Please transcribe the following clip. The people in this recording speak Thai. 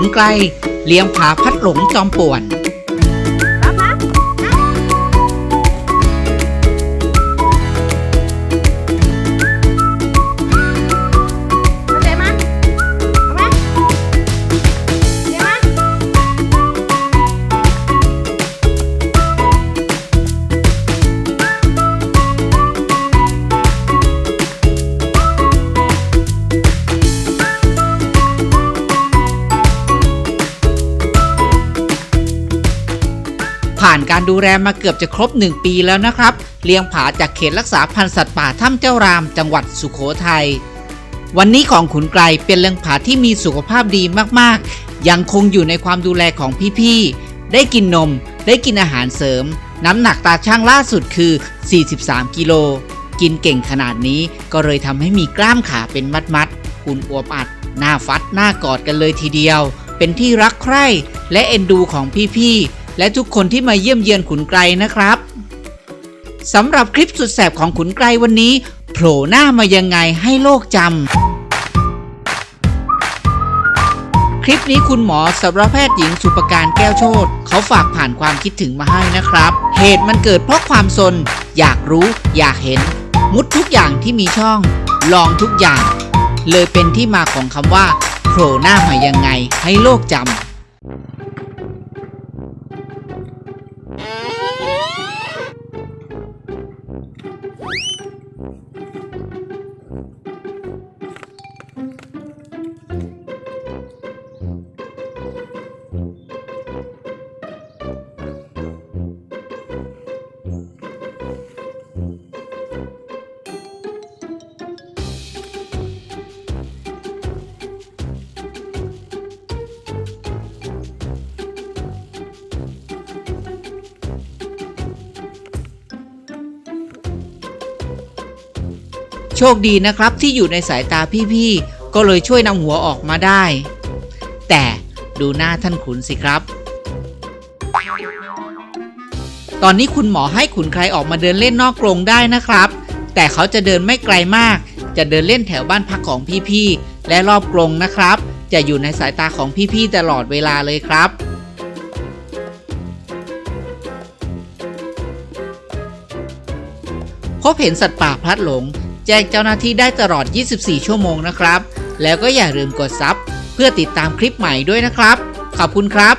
นไกล เลี้ยงผาพัดหลงจอมป่วน ผ่านการดูแลมาเกือบจะครบ 1 ปีแล้วนะครับ เลี้ยงผาจากเขตรักษาพันธุ์สัตว์ป่าถ้ำเจ้ารามจังหวัดสุโขทัย วันนี้ของขุนไกลเป็นเลี้ยงผาที่มีสุขภาพดีมากๆ ยังคงอยู่ในความดูแลของพี่ๆ ได้กินนม ได้กินอาหารเสริม น้ำหนักตาช่างล่าสุดคือ 43 กิโล กินเก่งขนาดนี้ก็เลยทำให้มีกล้ามขาเป็นมัดๆหุ่นอวบอัด หน้าฟัดหน้ากอดกันเลยทีเดียว เป็นที่รักใคร่และเอ็นดูของพี่ๆ และทุกคนที่มาเยี่ยมเยือนขุนไกลนะครับสำหรับคลิปสุดแสบของขุนไกลวันนี้ โผล่หน้ามายังไงให้โลกจำคลิปนี้คุณหมอสัตวแพทย์หญิงสุปการแก้วโชตเขาฝากผ่านความคิดถึงมาให้นะครับ เหตุมันเกิดเพราะความสน อยากรู้อยากเห็น มุดทุกอย่างที่มีช่อง ลองทุกอย่าง เลยเป็นที่มาของคำว่าโผล่หน้ามายังไงให้โลกจำ โชคดีนะครับที่อยู่ในสายตาพี่ๆ ก็เลยช่วยนำหัวออกมาได้ แต่ดูหน้าท่านขุนสิครับ ตอนนี้คุณหมอให้ขุนใครออกมาเดินเล่นนอกกรงได้นะครับ แต่เขาจะเดินไม่ไกลมาก จะเดินเล่นแถวบ้านพักของพี่ๆ และรอบกรงนะครับ จะอยู่ในสายตาของพี่ๆ ตลอดเวลาเลยครับพบเห็นสัตว์ป่าพลัดหลง แจ้งเจ้าหน้าที่ได้ตลอด 24 ชั่วโมงนะครับ แล้วก็อย่าลืมกดซับเพื่อติดตามคลิปใหม่ด้วยนะครับ ขอบคุณครับ